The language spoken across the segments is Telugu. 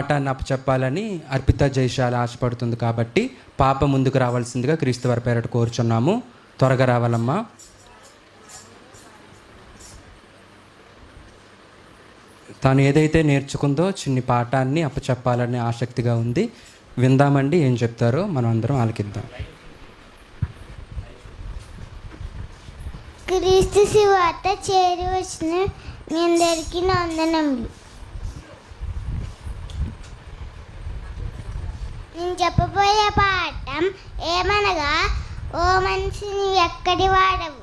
పాఠాన్ని చెప్పాలని అర్పిత జయశాల ఆశపడుతుంది కాబట్టి పాప ముందుకు రావాల్సిందిగా క్రీస్తు వారి పేరట కోరుచున్నాము. త్వరగా రావాలమ్మా. తాను ఏదైతే నేర్చుకుందో చిన్ని పాఠాన్ని అప్పచెప్పాలని ఆసక్తిగా ఉంది. విందామండి ఏం చెప్తారో మనం అందరం ఆలకిద్దాం. క్రీస్తు శివార్త చేరి వచ్చిన మీ అందరికీ వందనములు. నేను చెప్పబోయే పాఠం ఏమనగా ఓ మనిషిని ఎక్కడి వాడవు?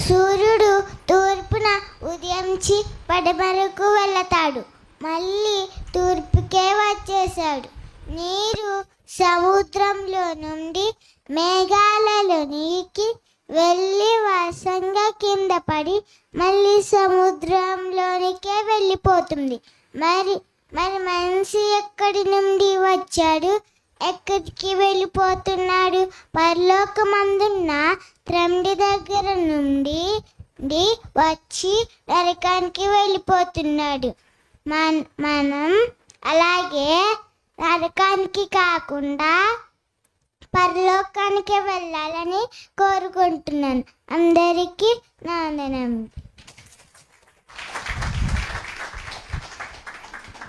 సూర్యుడు తూర్పున ఉదయించి పడమరకు వెళతాడు. మళ్ళీ తూర్పుకే వచ్చేశాడు. నీరు సముద్రంలో నుండి మేఘాలలోనికి వెళ్ళి వర్షంగా కింద పడి మళ్ళీ సముద్రంలోనికే వెళ్ళిపోతుంది. మరి మరి మనిషి ఎక్కడి నుండి వచ్చాడు? ఎక్కడికి వెళ్ళిపోతున్నాడు? పరలోకమందున్న తండ్రి దగ్గర నుండి నుండి వచ్చి నరకానికి వెళ్ళిపోతున్నాడు. మన మనం అలాగే నరకానికి కాకుండా పరలోకానికి వెళ్ళాలని కోరుకుంటున్నాను. అందరికీ నా వందనములు